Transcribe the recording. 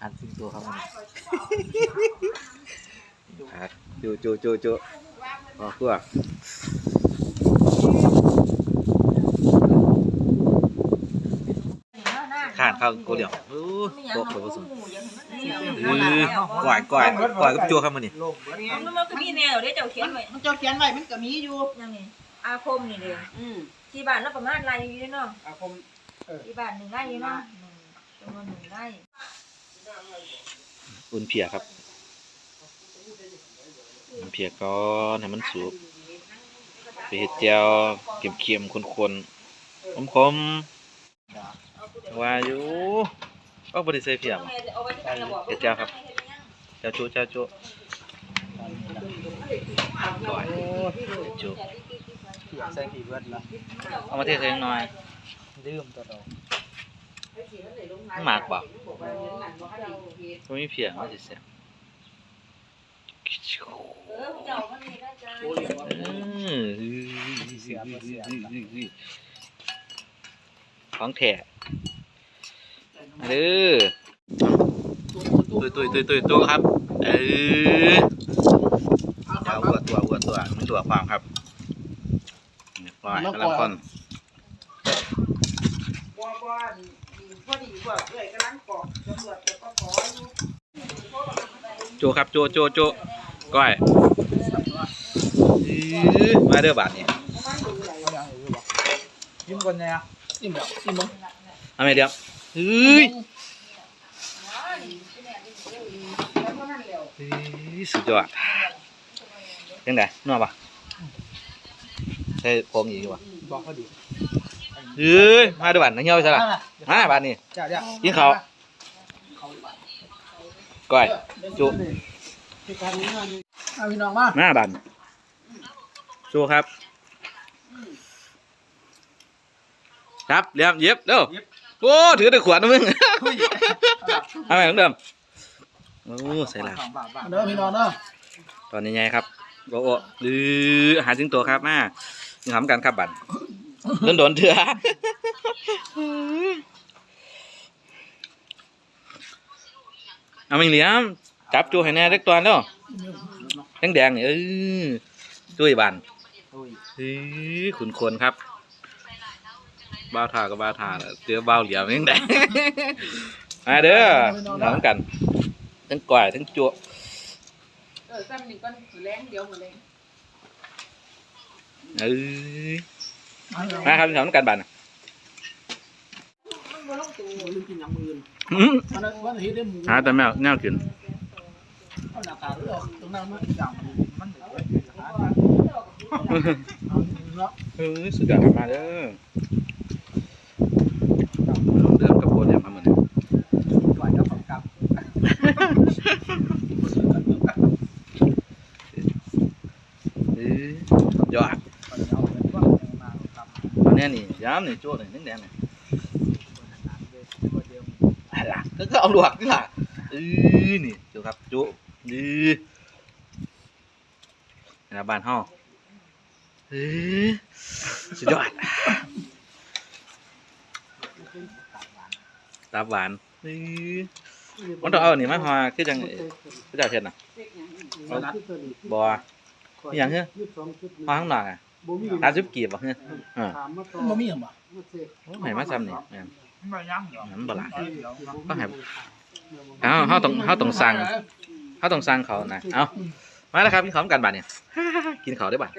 อันซึ่งตัวครับมันครับจูจูจูจูพอครัวขาดข้าวโกเดียวโอ้โกโกผสมเออก่อยก่อยก่อยกับจัวครับมันนี่โลกเบิดมันมันก็มีแนวเดี๋ยวเจ้าเขียนไว้มันเจ้าเขียนไว้มันก็มีอยู่ยังไงอาคมนี่เด้ออืมที่บ้านเราประมาณไรอยู่เนาะอาคมที่บ้านหนึ่งไร่อยู่เนาะจำนวนหนึ่งไร่ อุ่นเพียครับอุ่นเพียก่อนให้มันสุกไปเห็ดเจียวเค็มๆข้นๆคมๆว่าอยู่ก็บริใส่เพียบ่เอาไว้ที่การระบอกเจ้าครับเจ้าชูเจ้าชูก่อยชูเขียนใส่กี่เบิดละเอามาเทใส่หน่อยลืมตัวเราหมากบ่ก็ มีเพียมันสิแซ่บเออเจ้ามันมีได้จ้ออของแท้มาเด้อตุยตุยตุยตุยตุยครับ เออจะอวตัวอวตัวมันตัวความครับเรียบร้อยกำลังคนบ่บ่ พอดีว่าเอ้ยกำลังกอกตำรวจก็ขออยู่โจครับโจโจโจก้อยอื้อมาเด้อบาทนี่ยิ้มก่อนแน่ยิ้มแบบยิ้มบ่เอาไหมเดี๋ยวเฮ้ยเฮ้ยสุดยอดยังไงนัวปะใช่ผมอีกอยู่ปะบอกพอดี เฮ้ยมาเด้อบาทนั่งเหี่ยวไปซะละมาบาทนี่จ้าจ้ากินข้าวก้อยโจเอาพี่น้องมามาบาทโจครับ ครับเรียมเย็บเร็วโอ้ถือแต่ขวดนะมึงเอาใหม่เหมือนเดิมโอ้ใส่ลาบเด้อพี่น้องเด้อตอนนี้ไงครับโอ้โหหรืออาหารสิงโตครับมาทำกันครับบัน โดนโดนๆเถื่อเอาไม่เหลี่ยมจับจูให้แน่เล็กตัวเนาะแดงแดงๆนี่เออจุ้ยบันอุ้ยเฮ้ยขุนคนครับบ้าวทากับบ้าวทาน่ะเจอบ้าวเหลี่ยมยังแดงมาเด้อทำกัน ทั้งก่อยทั้งจั่วเออซ้ำหนึ่งก้อนแรงเดียวหมดเลยเอ้ย มาครับทำกันบันน่ะมันบ่ลงตัวลืมกินอย่างอื่นอื้อวันนั้นวันอาทิตย์ได้หมูหาแต่แมวแนวกินเอาหน้าตาออกตรงนั้นมันอย่างมันเด็ดหาเนาะเฮ้ยสุดยอดครับมาเด้อเดิมกับโคนเนี่ยมาเหมือนกันจ่อยกับของกับเอ้ยยอด เอาเป็นว่ามาครับ อันนี้นี่ย้ำนี่โจ้นี่นึงแดงนี่อะไรล่ะก็เอาหลวกนี่ล่ะเอ้ยนี่จูครับจูดื้อนะบ้านห้องเอ้ยสุดยอดตับหวานเอ้ยมันต้องเอาอันนี้มาห่อคือจังคือจังเห็ดน่ะบ่มีหยังเหรอห่อข้างหนอกอะ ตาซุปกีบบ่เหรออ่าบ่มีหยังบ่โอ้ยมาซ้ำนี่แม่นบ่ยังเหรอมันบ่หลาย ก็ให้ เอ้าเฮาต้องเฮาต้องสั่งเฮาต้องสั่งเขานะเอ้ามาแล้วครับกินข้าวกันบัดเนี่ย กินข้าวได้บัด